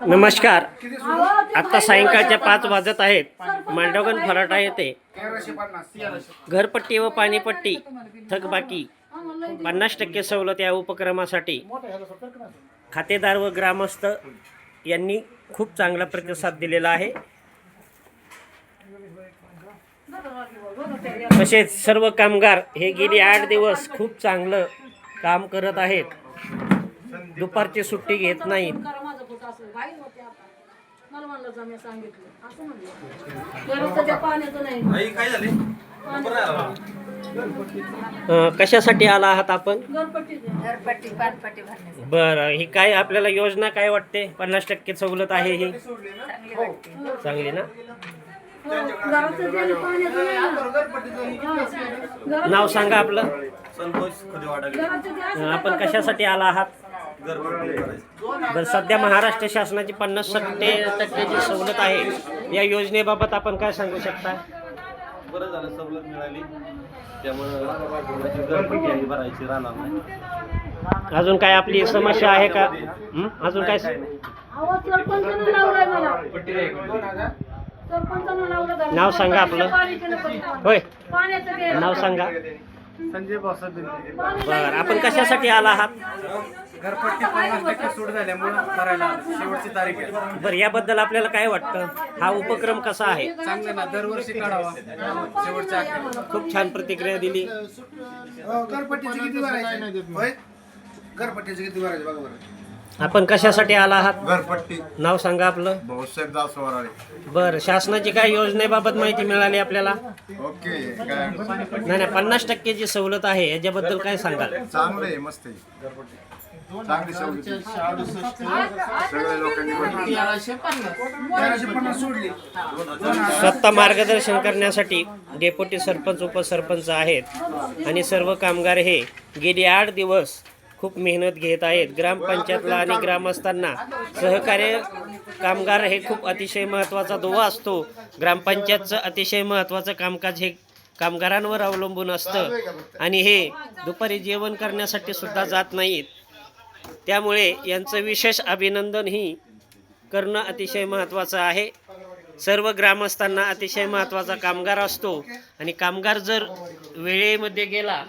नमस्कार. आता सायंकाळच्या पाच वाजत आहेत. मांडवगण फराटा येथे घरपट्टी व पाणीपट्टी थकबाकी. पन्नास टक्के सवलत या उपक्रमासाठी. खातेदार व ग्रामस्थ यांनी खूप चांगला प्रतिसाद दिलेला आहे. तसेच सर्व कामगार हे गेली आठ दिवस खूप चांगलं काम करत आहेत. दुपारची सुट्टी घेत नाहीत. होते आता. मला म्हणलं जा मी सांगितलं. असं म्हणलं. त्या पाण्याचं नाही. आई काय झाले अं, कशासाठी आला आहात आपण? घरपट्टी दे. घरपट्टी पानपट्टी भरण्यासाठी. बरं ही काय आपल्याला योजना काय वाटते? पन्नास टक्के सवलत आहे ही? चांगली वाटते. चांगली ना? हो, घराचं पाण्याचं नाही ना. नाव सांगा आपलं. संतोष खदेवाडा घराचं आपण कशासाठी आला आहात? बरं सध्या महाराष्ट्र शासनाची पन्नास टक्के टक्क्याची सवलत आहे. या योजनेबाबत आपण काय सांगू शकता? बरं झालं सवलत मिळाली. त्यामुळं भरायची राहणार नाही. अजून काय आपली समस्या आहे का? अजून काय. नाव सांगा आपलं. होय. नाव सांगा. संजय भाऊसाहेब पाणी बरं आपण कशासाठी आला आहात? घरपट्टी पन्नास टक्के सूट झाल्यामुळं करायला आलो. शेवटची तारीख आहे. बरं याबद्दल आपल्याला काय वाटतं? हा उपक्रम कसा आहे? चांगलं ना दरवर्षी काढावा. शेवटच्या अखेर खूप छान प्रतिक्रिया दिली. घरपट्टीचे किती भरायचे? होय? घरपट्टीचे किती भरायचे? बघा बरं. आपण कशासाठी आला आहात? घरपट्टी. नाव सांगा आपलं. भाऊसाहेब दास वराळे बरं शासनाची काय योजनेबाबत माहिती मिळाली आपल्याला? ओके काय नाही नाही पन्नास टक्केची सवलत आहे याच्याबद्दल काय सांगाल? चांगलं आहे मस्त आहे. चांगली सवलत. सगळ्या लोकांनी स्वतः मार्गदर्शन करण्यासाठी डेप्युटी सरपंच उपसरपंच आहेत. आणि सर्व कामगार हे गेली आठ दिवस खूप मेहनत घेत आहेत. ग्रामपंचायतला आणि ग्रामस्थांना सहकार्य कामगार हे खूप अतिशय महत्त्वाचा दुवा असतो. ग्रामपंचायतचं अतिशय महत्त्वाचं कामकाज हे कामगारांवर अवलंबून असतं. आणि हे दुपारी जेवण करण्यासाठी सुद्धा जात नाहीत. त्यामुळे यांचं विशेष अभिनंदनही करणं अतिशय महत्त्वाचं आहे. सर्व ग्रामस्थांना अतिशय महत्त्वाचा कामगार असतो. आणि कामगार जर वेळेमध्ये गेला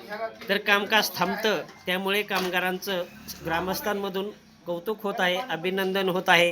तर कामकाज थांबतं. त्यामुळे कामगारांचं ग्रामस्थांमधून कौतुक होत आहे अभिनंदन होत आहे.